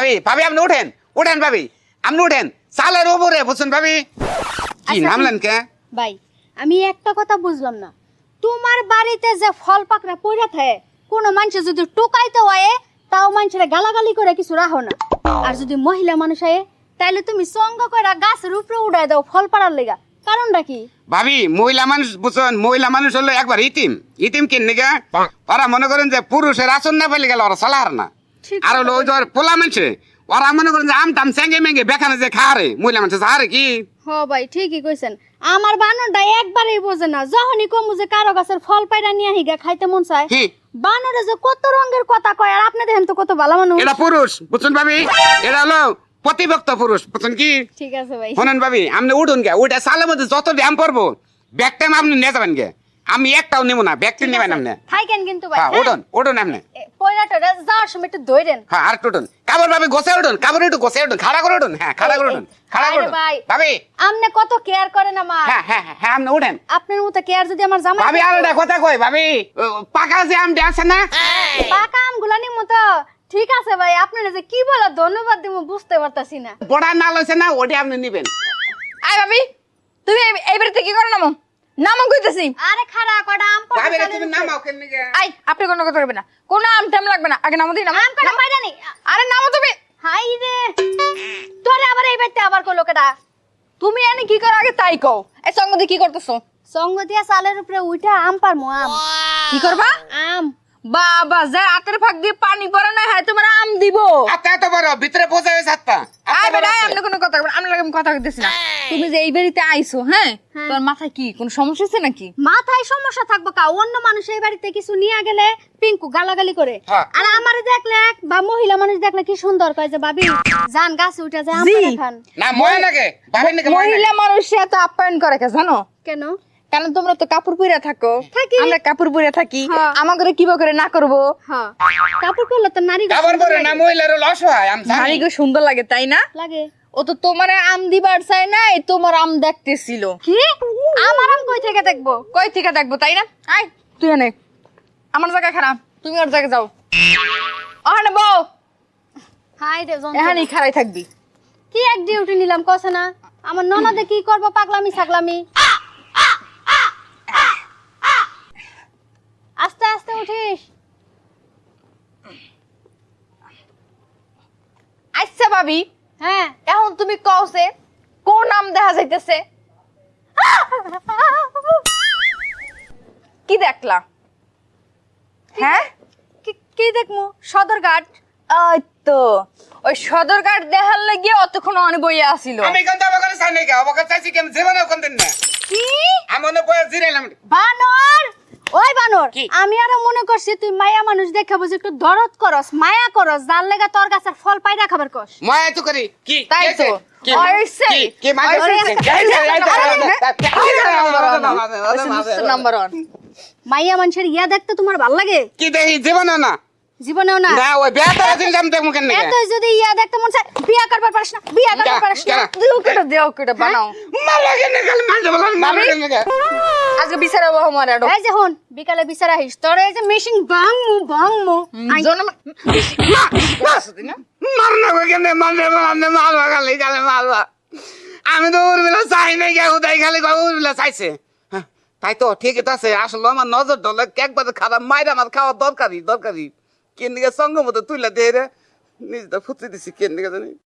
ভাবি ভাবি আপনি উঠেন। উঠেন ভাবি আপনি উঠেন। চালের উপরে বুঝছেন ভাবি। কি আচ্ছা, নামলেন কে? ভাই আমি একটা কথা বুঝলাম না। তোমার বাড়িতে যে ফল পাকড়া পড়ে থাকে কোনো মানুষ যদি টুকাইতে হয় তাও মানুষের গালাগালি করে কিছু রাখো না। আর যদি মহিলা মানুষ হয় তাইলে তুমি সঙ্গ করে গাছের উপরে উড়াই দাও ফল পাড়ার লেগা। কারণটা কি? ভাবি মহিলা মানুষ বুঝছেন মহিলা মানুষ হলো একবার ইতিম। ইতিম কিন নিগা ওরা মনে করেন যে পুরুষের আসন না পেলে গেল ওরা সালার না। আর হলো ওই ওর পোলা মানুষে ওরা মনে করেন যে আম টাম সেঙ্গে মেঙ্গে বেখানে যে খারে মহিলা মানুষ হারে কি? হ ভাই ঠিকই কইছেন। আমার বানরটা একবারেই বোঝে না যখনই কমু যে কারও গাছের ফল পাইরা নিয়ে হিগা খাইতে মন চায় বানরে যে কত রঙের কথা কয় আর আপনি দেখেন তো কত ভালো মানুষ। এটা পুরুষ বুঝছেন ভাবি? এটা হলো প্রতিভক্ত পুরুষ বুঝছেন কি? ঠিক আছে ভাই। শোনেন ভাবি আপনি উঠুন গে ওইটা সালের মধ্যে যত ব্যায়াম পড়ব ব্যাগ টাইম আপনি নিয়ে যাবেন গে আমি একটাও নেব না ব্যাগটি নেবেন আপনি। থাকেন কিন্তু ভাই হ্যাঁ হ্যাঁ? উঠুন উঠুন আপনি। যাওয়ার সময় একটু ধরেন হ্যাঁ আর কাপড় ভাবি গোসে উঠুন কাপড় একটু গোসে উঠুন খাড়া করে উঠুন হ্যাঁ খাড়া করে উঠুন খাড়া করে ভাই। ভাবি। আপনি কত কেয়ার করেন আমার? হ্যাঁ হ্যাঁ হ্যাঁ, হ্যাঁ আপনি উঠেন। আপনার মতো কেয়ার যদি আমার জামাই ভাবি আর কথা কই ভাবি পাকা যে আছে না? পাকা আমগুলা নিমো তো। ঠিক আছে ভাই আপনার যে কি বলা ধন্যবাদ দিব বুঝতে পারতাছি না। বড়া না লইছে না ওটি আপনি নিবেন। আয় ভাবি তুমি এই- এই বাড়িতে কি করো নামো নামো কইতেছি। আরে খারা কটা আম পড়ে ভাবি তুমি। নামাও কেন নিগে আই আপনি কোনো কথা করবে না। কোনো আম টাম লাগবে না। আগে নামো দিই নামো আম কটা পাইরা নি? আরে নামো তুমি। হাই রে। তোরে আবার এই বাড়িতে আবার কইলো কেডা? তুমি এনে কি করো আগে তাই কও। এই সঙ্গ দিয়ে কি করতেছো? সঙ্গ দিয়া চালের উপরে উঠা আম পারমু আম। কি করবা? আম। বাবা যা আতের ফাঁক দিয়ে পানি পড়ে না হয় তোমার আম দিব। আত্মা এত বড় ভিতরে বোঝা হয়েছে আত্মা আয় বেটা আপনি কোনো কথা বলবেন আমি কথা কইতেছি না তুমি যে এই বাড়িতে আইছো হ্যাঁ? তোমার মাথায় কি কোনো সমস্যা আছে নাকি? মাথায় সমস্যা থাকব কা অন্য মানুষ এই বাড়িতে কিছু নিয়ে গেলে পিঙ্কু গালাগালি করে। হ্যাঁ। আর আমার দেখলে বা মহিলা মানুষ দেখলে কি সুন্দর কয় যে ভাবি যান গাছে উঠে যায় আম খান না ময় ভাবি নাকি মহিলা মানুষ এত আপ্যায়ন করে কে জানো? কেন? কারণ তোমরা তো কাপড় পরে থাকো। আমরা কাপড় পরে থাকি। হ্যাঁ। আমাকে কি করে না করব? হ্যাঁ। কাপড় পরলে তো নারী কাপড় পরে না মহিলার লস হয় আমি জানি। সুন্দর লাগে তাই না? লাগে। ও তো তোমার আম দিবার চাই নাই তোমার আম দেখতেছিল। কি? আমার আম কই থেকে দেখব? কই থেকে দেখব তাই না? আয় তুই এনে। আমার জায়গায় খারাপ তুমি ওর জায়গায় যাও। ওখানে বউ। হাই রে। এখানেই খারাই থাকবি। কি এক ডিউটি নিলাম কছে না? আমার ননদে কি করব পাগলামি ছাগলামি? আস্তে আস্তে উঠিস। আচ্ছা ভাবি। হ্যাঁ। এখন তুমি কওছে কোন আম দেখা যাইতেছে? কি দেখলা? হ্যাঁ? কি দেখমু? সদরঘাট? ওই তো। ওই সদরঘাট দেখার লাগিয়ে অতক্ষণ অনেক বইয়া আসিল আমি কিন্তু অবকাশ চাই নাকি অবকাশ চাইছি কেন জীবনে কোন দিন না। কি? আমি মনে বয়ে জিরাইলাম। বানর! আমি আরও মনে করছি তুই মায়া মানুষ দেখে বুঝি একটু দরদ করস মায়া করস যার লেগা তোর গাছের ফল পাইরা খাবার কস ময়া তো করি কি তাই তো। মানে মাইয়া মানুষের ইয়া দেখতে তোমার ভালো লাগে কি দেখি জীবনে না জীবনেও না না ওই কেন এত যদি ইয়া দেখতে মন চায় বিয়া করবার পারিস না বিয়া করবার? পারিস না? দেও কেটে দেও কেটে বানাও মালা কেন গেল মানতে বললাম মালা কেন আজকে বিচারে বাবা মারে আডো এই যে হন বিকালে বিচার আহিস তোর এই যে মেশিন বাং মু বাং মু আই- মার না গো কেন? মারবা খালি খালি মারবা আমি তো উর্মিলা চাই নাই কে উদয় খালি উর্মিলা চাইছে। হ্যাঁ, তাই তো ঠিকই তো আছে। আসলে আমার নজর ডলে একবারে খারাপ মাইরা আমার খাওয়া দরকারি দরকারি। কেন দিকে সঙ্গ মতো তুইলা দিয়ে রে? নিজে তো ফুটে দিছি কেন দিকে জানি।